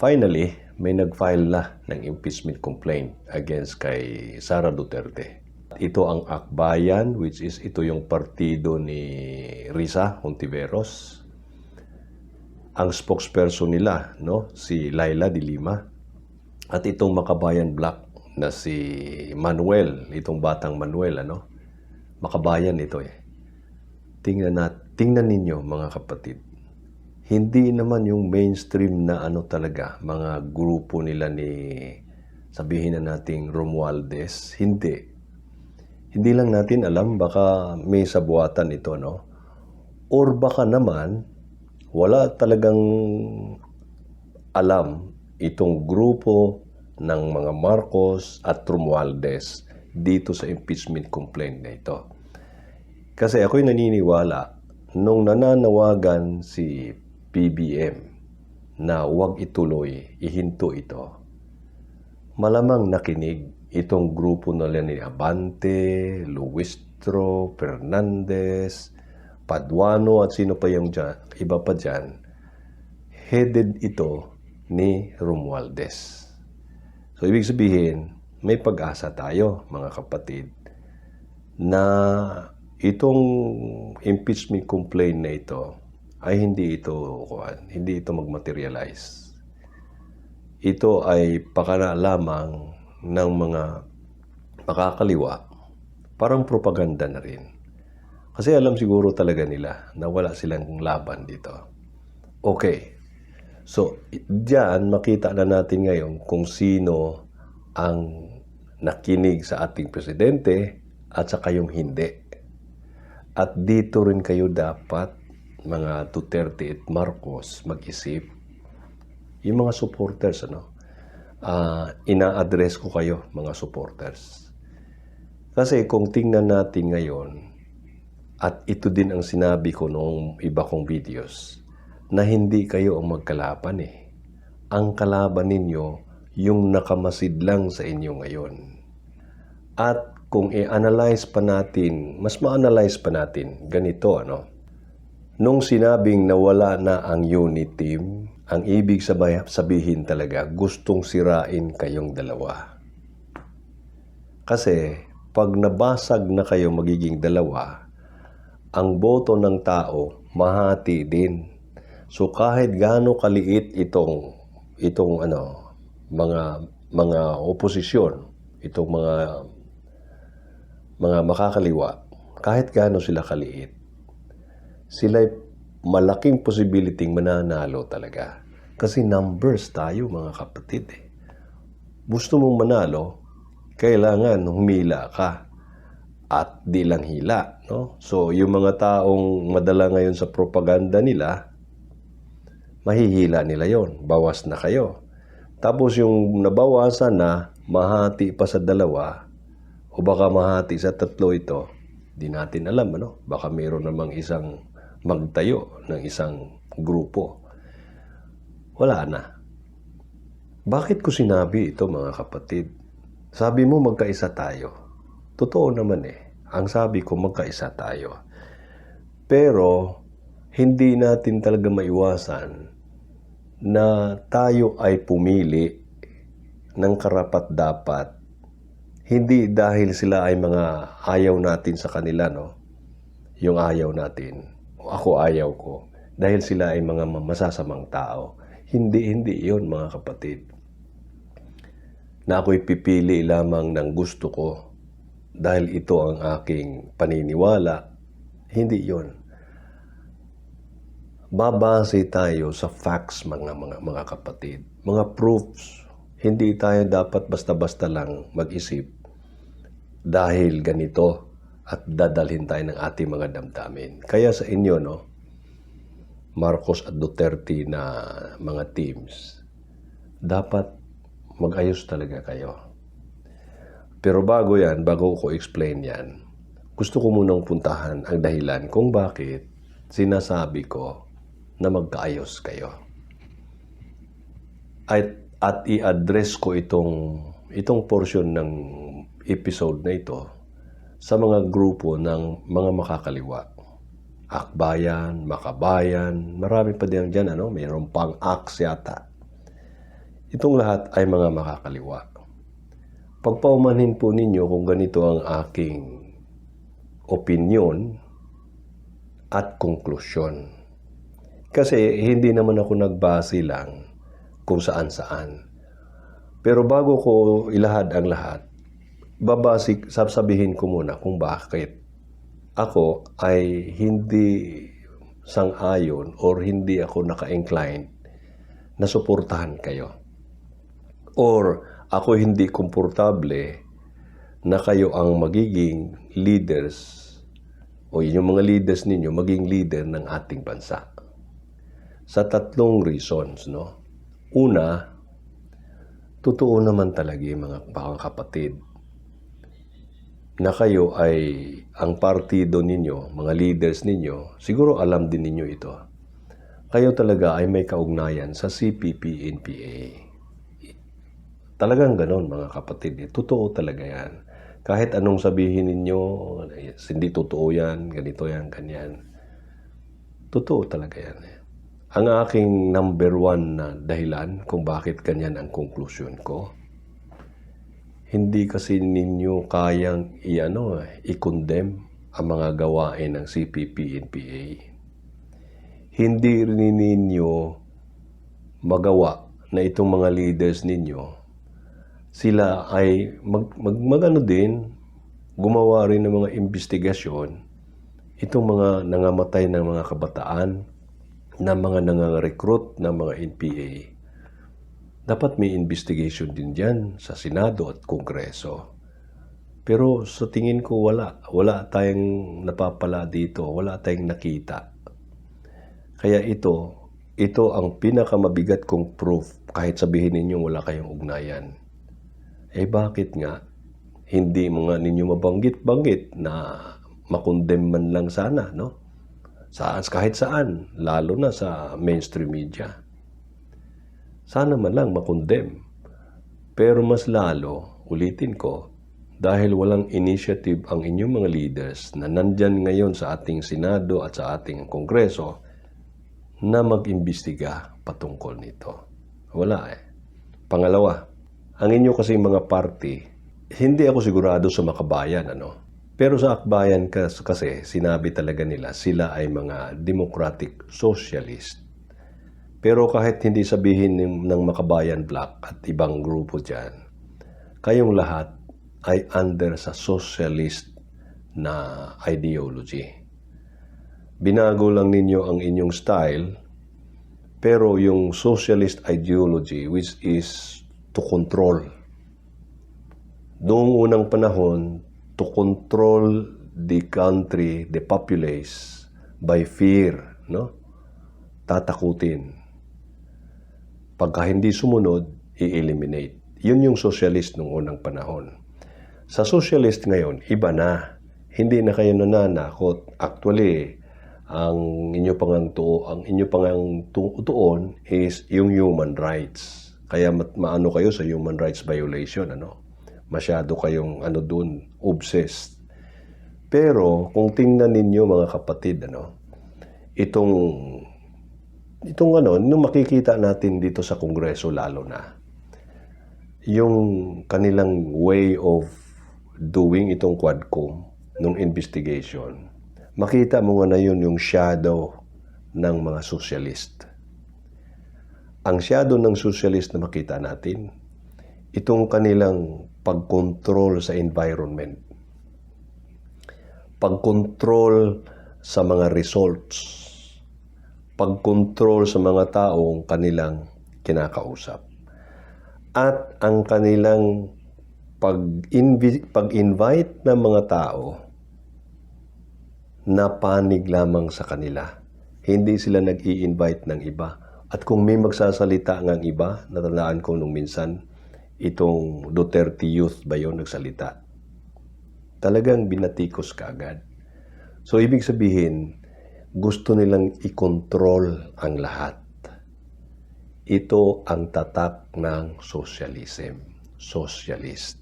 Finally, may nag-file na ng impeachment complaint against kay Sara Duterte. Ito ang Akbayan, which is ito yung partido ni Risa Hontiveros. Ang spokesperson nila, no, si Laila de Lima. At itong Makabayan Black na si Manuel, itong batang Manuel, ano? Makabayan ito eh. Tingnan nat, tingnan ninyo mga kapatid. Hindi naman yung mainstream na ano talaga, mga grupo nila ni sabihin na nating Romualdez. Hindi. Hindi lang natin alam, baka may sabuatan ito, no? Or baka naman, wala talagang alam itong grupo ng mga Marcos at Romualdez dito sa impeachment complaint na ito. Kasi ako'y naniniwala nung nananawagan si PBM na huwag ituloy, ihinto ito. Malamang nakinig itong grupo nila ni Abante, Luistro, Fernandez, Paduano at sino pa yung dyan, iba pa dyan, headed ito ni Romualdez. So, ibig sabihin, may pag-asa tayo, mga kapatid, na itong impeachment complaint na ito ay hindi ito kuan, hindi ito magmaterialize. Ito ay pakana lamang ng mga makakaliwa, parang propaganda na rin. Kasi alam siguro talaga nila na wala silang laban dito. Okay. So, diyan makita na natin ngayon kung sino ang nakinig sa ating presidente at saka yung hindi. At dito rin kayo dapat, mga Duterte at Marcos, mag-isip. Yung mga supporters, ano, ah, ina-address ko kayo, mga supporters. Kasi kung tingnan natin ngayon, at ito din ang sinabi ko noong iba kong videos, na hindi kayo ang magkalaban eh. Ang kalaban ninyo, yung nakamasid lang sa inyo ngayon. At kung i-analyze pa natin, mas ma-analyze pa natin, ganito ano, nung sinabing nawala na ang unit team, ang ibig sabihin talaga, gustong sirain kayong dalawa. Kasi pag nabasag na kayo magiging dalawa, ang boto ng tao mahati din. So kahit gaano kaliit itong itong ano mga mga oposisyon, itong mga mga makakaliwa, kahit gaano sila kaliit, sila malaking possibility mananalo talaga. Kasi numbers tayo mga kapatid eh. Gusto mong manalo, kailangan humila ka at di lang hila. No? So, yung mga taong madala ngayon sa propaganda nila, mahihila nila yon Bawas na kayo. Tapos yung nabawasan na, mahati pa sa dalawa, o baka mahati sa tatlo ito, di natin alam. Ano? Baka mayroon namang isang magtayo ng isang grupo. Wala na. Bakit ko sinabi ito mga kapatid? Sabi mo magkaisa tayo. Totoo naman eh. Ang sabi ko magkaisa tayo. Pero hindi natin talaga maiwasan na tayo ay pumili ng karapat dapat hindi dahil sila ay mga ayaw natin sa kanila no yung ayaw natin ako ayaw ko. Dahil sila ay mga masasamang tao. Hindi hindi yon mga kapatid. Na ako'y pipili lamang ng gusto ko. Dahil ito ang aking paniniwala. Hindi yon babase tayo sa facts mga mga mga kapatid, mga proofs. Hindi tayo dapat basta-basta lang mag-isip. Dahil ganito at dadalhin tayo ng ating mga damdamin. Kaya sa inyo, no, Marcos at Duterte na mga teams, dapat mag-ayos talaga kayo. Pero bago yan, bago ko explain yan, gusto ko munang puntahan ang dahilan kung bakit sinasabi ko na magkaayos kayo. At, at i-address ko itong, itong portion ng episode na ito sa mga grupo ng mga makakaliwa. Akbayan, Makabayan, marami pa din dyan, ano? mayroon pang AX yata. Itong lahat ay mga makakaliwa. Pagpaumanhin po ninyo kung ganito ang aking opinion at konklusyon. Kasi hindi naman ako nagbase lang kung saan-saan. Pero bago ko ilahad ang lahat, babasik, sasabihin ko muna kung bakit ako ay hindi sang-ayon or hindi ako naka-incline na suportahan kayo. Or ako hindi komportable na kayo ang magiging leaders o yung mga leaders ninyo maging leader ng ating bansa. Sa tatlong reasons, no? Una, totoo naman talaga yung mga kapatid na kayo ay ang partido ninyo, mga leaders ninyo, siguro alam din ninyo ito. Kayo talaga ay may kaugnayan sa CPP-NPA. Talagang ganon mga kapatid. Eh. Totoo talaga yan. Kahit anong sabihin ninyo, hindi totoo yan, ganito yan, ganyan. Totoo talaga yan. Eh. Ang aking number one na dahilan kung bakit ganyan ang konklusyon ko, hindi kasi ninyo kayang i-ano, i-condemn ang mga gawain ng CPP-NPA. Hindi rin ninyo magawa na itong mga leaders ninyo, sila ay mag, mag, magano din, gumawa rin ng mga investigasyon, itong mga nangamatay ng mga kabataan, na mga nangangarecruit ng mga NPA, dapat may investigation din dyan sa Senado at Kongreso. Pero sa tingin ko wala. Wala tayong napapala dito. Wala tayong nakita. Kaya ito, ito ang pinakamabigat kong proof kahit sabihin ninyo wala kayong ugnayan. Eh bakit nga hindi mga ninyo mabanggit-banggit na makondem man lang sana, no? Saan, kahit saan, lalo na sa mainstream media. Sana man lang makondem. Pero mas lalo, ulitin ko, dahil walang initiative ang inyong mga leaders na nandyan ngayon sa ating Senado at sa ating Kongreso na mag-imbestiga patungkol nito. Wala eh. Pangalawa, ang inyo kasi mga party, hindi ako sigurado sa makabayan, ano? Pero sa akbayan kasi sinabi talaga nila sila ay mga democratic socialist. Pero kahit hindi sabihin ng Makabayan Black at ibang grupo dyan, kayong lahat ay under sa socialist na ideology. Binago lang ninyo ang inyong style, pero yung socialist ideology which is to control. Noong unang panahon, to control the country, the populace by fear, no? Tatakutin. Pagka hindi sumunod, i-eliminate. Yun yung socialist nung unang panahon. Sa socialist ngayon, iba na. Hindi na kayo nananakot. Actually, ang inyo pangang tuo, ang inyo pangang tuon is yung human rights. Kaya maano kayo sa human rights violation, ano? masyado kayong ano doon, obsessed. Pero kung tingnan ninyo mga kapatid, ano, itong itong ano, nung makikita natin dito sa Kongreso lalo na, yung kanilang way of doing itong Quadcom nung investigation, makita mo nga na yun yung shadow ng mga socialist. Ang shadow ng socialist na makita natin, itong kanilang pagkontrol sa environment, pagkontrol sa mga results, pagkontrol sa mga taong kanilang kinakausap, at ang kanilang pag-invite ng mga tao na panig lamang sa kanila. Hindi sila nag-i-invite ng iba. At kung may magsasalita ng iba, natandaan ko nung minsan, itong Duterte Youth ba yun nagsalita? Talagang binatikos ka. So, ibig sabihin, gusto nilang i-control ang lahat. Ito ang tatak ng socialism. Socialist.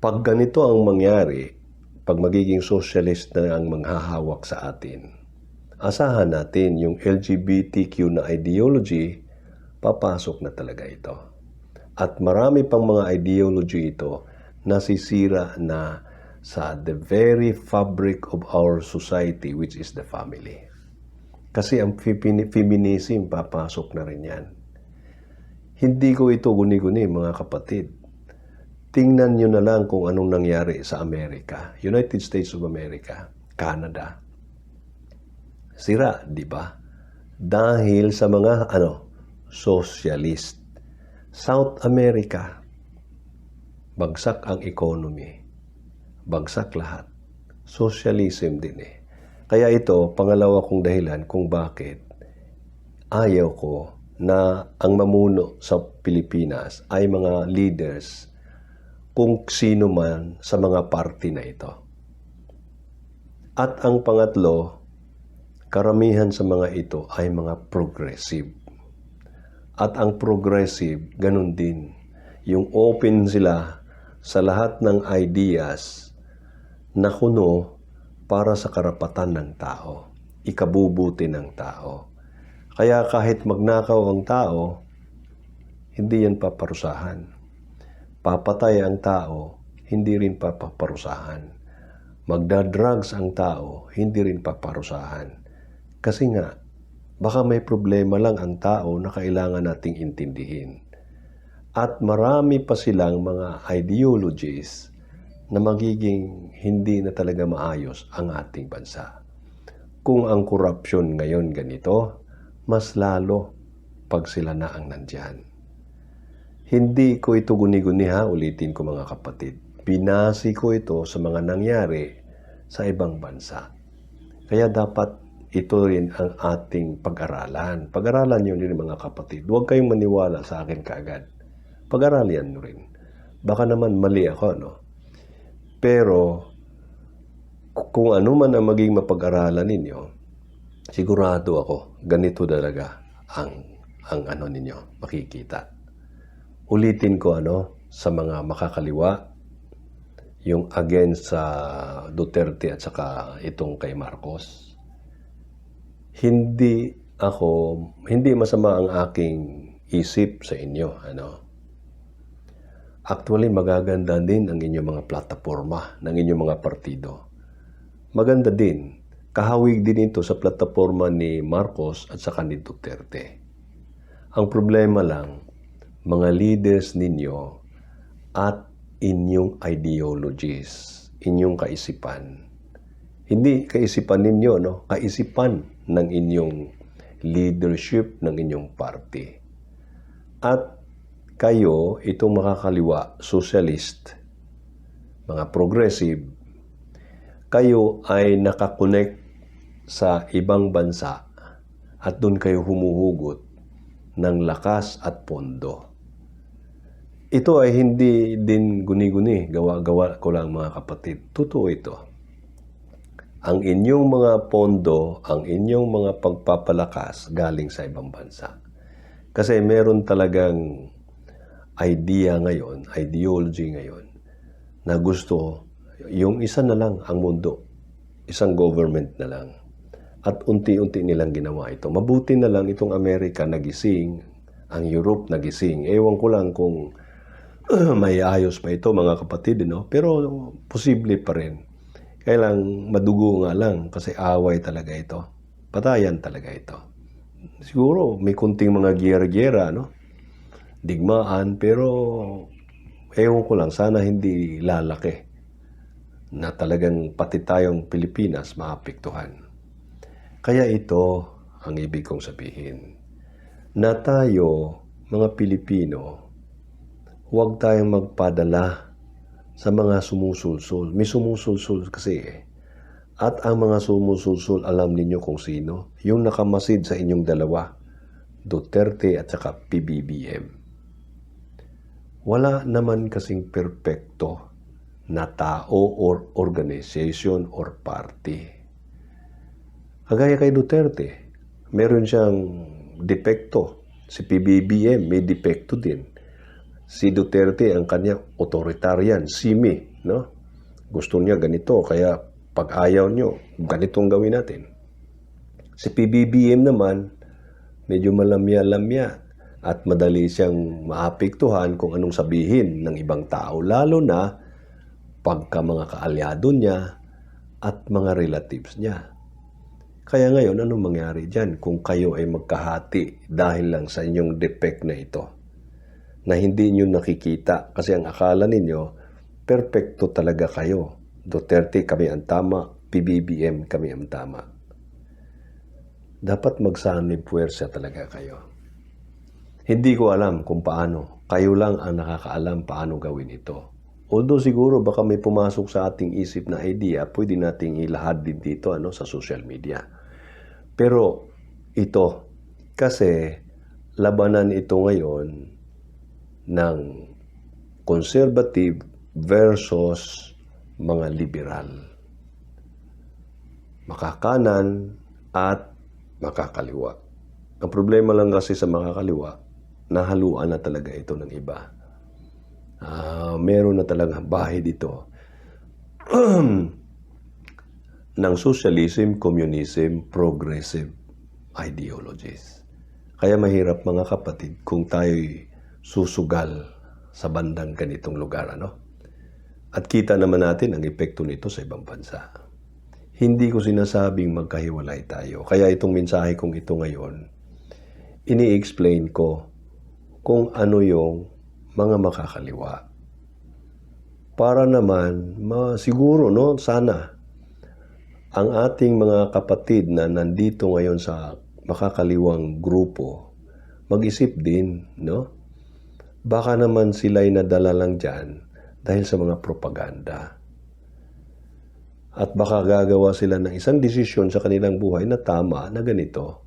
Pag ganito ang mangyari, pag magiging socialist na ang manghahawak sa atin, asahan natin yung LGBTQ na ideology papasok na talaga ito. At marami pang mga ideology ito nasisira na sa the very fabric of our society which is the family. Kasi ang femi- feminism papasok na rin yan. Hindi ko ito guni-guni mga kapatid. Tingnan nyo na lang kung anong nangyari sa Amerika, United States of America, Canada. Sira, di ba? Dahil sa mga ano, socialist. South America, bagsak ang economy. Bagsak lahat. Socialism din eh. Kaya ito, pangalawa kong dahilan kung bakit ayaw ko na ang mamuno sa Pilipinas ay mga leaders kung sino man sa mga party na ito. At ang pangatlo, karamihan sa mga ito ay mga progressive. At ang progressive, ganun din. Yung open sila sa lahat ng ideas na kuno para sa karapatan ng tao, ikabubuti ng tao. Kaya kahit magnakaw ang tao, hindi yan paparusahan. Papatay ang tao, hindi rin paparusahan. Magdadrugs ang tao, hindi rin paparusahan. Kasi nga, baka may problema lang ang tao na kailangan nating intindihin. At marami pa silang mga ideologies na magiging hindi na talaga maayos ang ating bansa. Kung ang korupsyon ngayon ganito, mas lalo pag sila na ang nandyan. Hindi ko ito guni-guni ha, ulitin ko mga kapatid. Binasi ko ito sa mga nangyari sa ibang bansa. Kaya dapat ito rin ang ating pag-aralan. Pag-aralan nyo rin mga kapatid. Huwag kayong maniwala sa akin kaagad. Pag-aralan nyo rin. Baka naman mali ako, no? Pero, kung ano man ang maging mapag-aralan ninyo, sigurado ako, ganito talaga ang, ang ano ninyo, makikita. Ulitin ko ano, sa mga makakaliwa, yung against sa Duterte at saka itong kay Marcos hindi ako, hindi masama ang aking isip sa inyo. Ano? Actually, magaganda din ang inyong mga plataforma ng inyong mga partido. Maganda din. Kahawig din ito sa plataforma ni Marcos at saka ni Duterte. Ang problema lang, mga leaders ninyo at inyong ideologies, inyong kaisipan. Hindi kaisipan ninyo, no? Kaisipan ng inyong leadership ng inyong party. At kayo, itong makakaliwa, socialist, mga progressive, kayo ay nakakonect sa ibang bansa at doon kayo humuhugot ng lakas at pondo. Ito ay hindi din guni-guni, gawa-gawa ko lang mga kapatid. Totoo ito ang inyong mga pondo, ang inyong mga pagpapalakas galing sa ibang bansa. Kasi meron talagang idea ngayon, ideology ngayon, na gusto yung isa na lang ang mundo, isang government na lang. At unti-unti nilang ginawa ito. Mabuti na lang itong Amerika nagising, ang Europe nagising. Ewan ko lang kung may ayos pa ito mga kapatid, no? pero posible pa rin kailang madugo nga lang kasi away talaga ito. Patayan talaga ito. Siguro may kunting mga giyera-giyera, no? Digmaan, pero ewan ko lang, sana hindi lalaki na talagang pati tayong Pilipinas maapektuhan. Kaya ito ang ibig kong sabihin. Na tayo, mga Pilipino, huwag tayong magpadala sa mga sumusulsul. May sumusulsul kasi eh. At ang mga sumusulsul, alam ninyo kung sino? Yung nakamasid sa inyong dalawa, Duterte at saka PBBM. Wala naman kasing perpekto na tao or organization or party. Kagaya kay Duterte, meron siyang depekto. Si PBBM may depekto din si Duterte ang kanya authoritarian, simi, no? Gusto niya ganito, kaya pag ayaw nyo, ganitong gawin natin. Si PBBM naman, medyo malamya-lamya. At madali siyang maapektuhan kung anong sabihin ng ibang tao, lalo na pagka mga kaalyado niya at mga relatives niya. Kaya ngayon, anong mangyari dyan kung kayo ay magkahati dahil lang sa inyong defect na ito? Na hindi nyo nakikita kasi ang akala ninyo, perfecto talaga kayo. Duterte kami ang tama, PBBM kami ang tama. Dapat magsanib puwersa talaga kayo. Hindi ko alam kung paano. Kayo lang ang nakakaalam paano gawin ito. Although siguro baka may pumasok sa ating isip na idea, pwede nating ilahad din dito ano, sa social media. Pero ito, kasi labanan ito ngayon ng conservative versus mga liberal. Makakanan at makakaliwa. Ang problema lang kasi sa makakaliwa, nahaluan na talaga ito ng iba. Ah, meron na talaga bahay dito ng socialism, communism, progressive ideologies. Kaya mahirap mga kapatid kung tayo'y susugal sa bandang ganitong lugar. Ano? At kita naman natin ang epekto nito sa ibang bansa. Hindi ko sinasabing magkahiwalay tayo. Kaya itong mensahe kong ito ngayon, ini-explain ko kung ano yung mga makakaliwa. Para naman, ma, siguro, no, sana, ang ating mga kapatid na nandito ngayon sa makakaliwang grupo, mag-isip din, no? Baka naman sila'y nadala lang dyan dahil sa mga propaganda. At baka gagawa sila ng isang desisyon sa kanilang buhay na tama na ganito,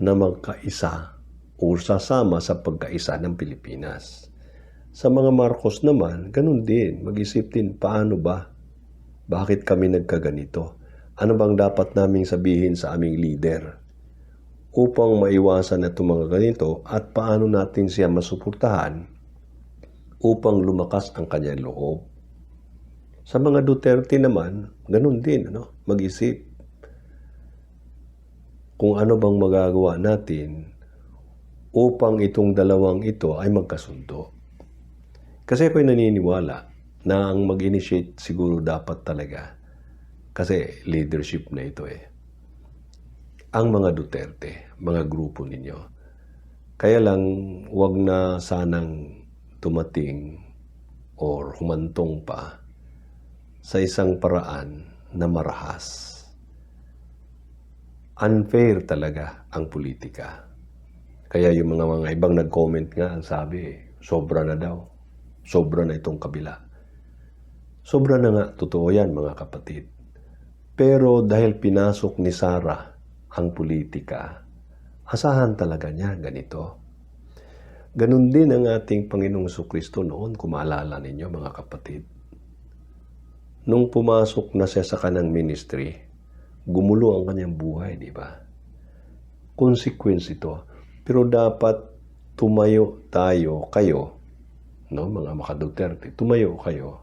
na magkaisa o sasama sa pagkaisa ng Pilipinas. Sa mga Marcos naman, ganun din. Mag-isip din, paano ba? Bakit kami nagkaganito? Ano bang dapat naming sabihin sa aming leader? Upang maiwasan na mga ganito at paano natin siya masuportahan upang lumakas ang kanyang loob. Sa mga Duterte naman, ganun din, ano? mag-isip. Kung ano bang magagawa natin upang itong dalawang ito ay magkasundo. Kasi ako'y naniniwala na ang mag-initiate siguro dapat talaga kasi leadership na ito eh. Ang mga Duterte, mga grupo ninyo. Kaya lang wag na sanang tumating or humantong pa sa isang paraan na marahas. Unfair talaga ang politika. Kaya yung mga mga ibang nag-comment nga, ang sabi, sobra na daw. Sobra na itong kabila. Sobra na nga, totoo yan mga kapatid. Pero dahil pinasok ni Sarah ang politika, asahan talaga niya ganito. Ganon din ang ating Panginoong Kristo noon, kung maalala ninyo mga kapatid. Nung pumasok na siya sa kanang ministry, gumulo ang kanyang buhay, di ba? Consequence ito. Pero dapat tumayo tayo, kayo, no, mga makaduterte, tumayo kayo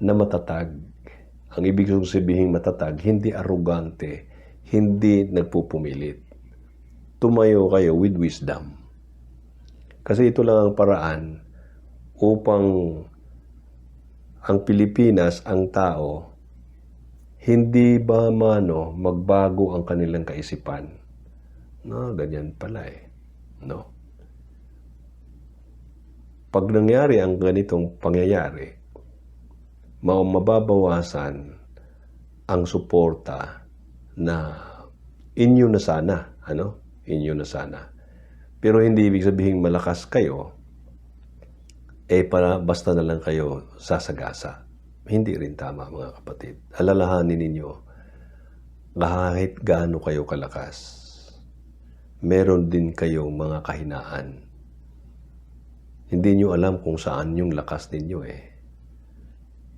na matatag. Ang ibig kong sabihin matatag, hindi arrogante, hindi nagpupumilit. Tumayo kayo with wisdom. Kasi ito lang ang paraan upang ang Pilipinas, ang tao, hindi ba mano magbago ang kanilang kaisipan? No, ganyan pala eh. No? Pag nangyari ang ganitong pangyayari, ma- mababawasan ang suporta na inyo na sana, ano? Inyo na sana. Pero hindi ibig sabihin malakas kayo, eh para basta na lang kayo sasagasa. Hindi rin tama mga kapatid. Alalahanin ninyo, kahit gaano kayo kalakas, meron din kayong mga kahinaan. Hindi nyo alam kung saan yung lakas ninyo eh.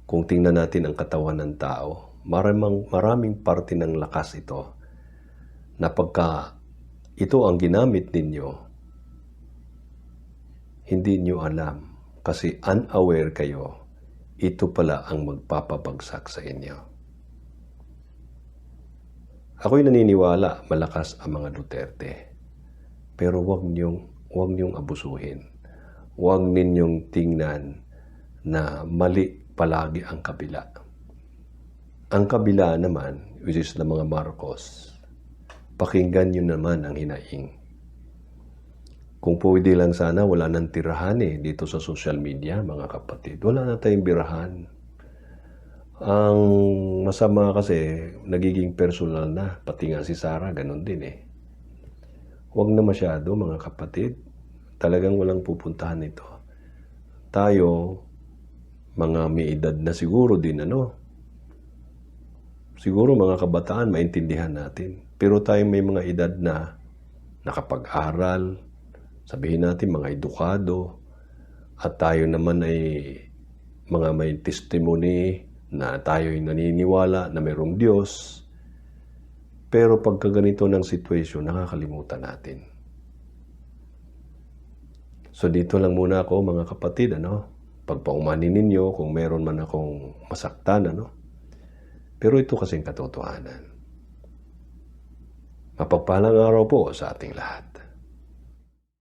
Kung tingnan natin ang katawan ng tao, maraming, maraming parte ng lakas ito na pagka ito ang ginamit ninyo, hindi nyo alam kasi unaware kayo, ito pala ang magpapabagsak sa inyo. Ako'y naniniwala malakas ang mga Duterte. Pero wag niyong huwag niyong abusuhin. Huwag ninyong tingnan na mali palagi ang kabila. Ang kabila naman, which is the mga Marcos, pakinggan niyo naman ang hinaing. Kung pwede lang sana, wala nang tirahan eh dito sa social media, mga kapatid. Wala na tayong birahan. Ang masama kasi, nagiging personal na. Pati nga si Sarah, ganun din eh. Huwag na masyado, mga kapatid. Talagang walang pupuntahan ito. Tayo, mga may edad na siguro din, ano, siguro mga kabataan, maintindihan natin. Pero tayo may mga edad na nakapag-aral, sabihin natin mga edukado, at tayo naman ay mga may testimony na tayo ay naniniwala na mayroong Diyos. Pero pagka ganito ng sitwasyon, nakakalimutan natin. So dito lang muna ako mga kapatid, ano? Pagpaumanin ninyo kung meron man akong masaktan, ano? Pero ito kasing katotohanan. Mapagpalang araw po sa ating lahat.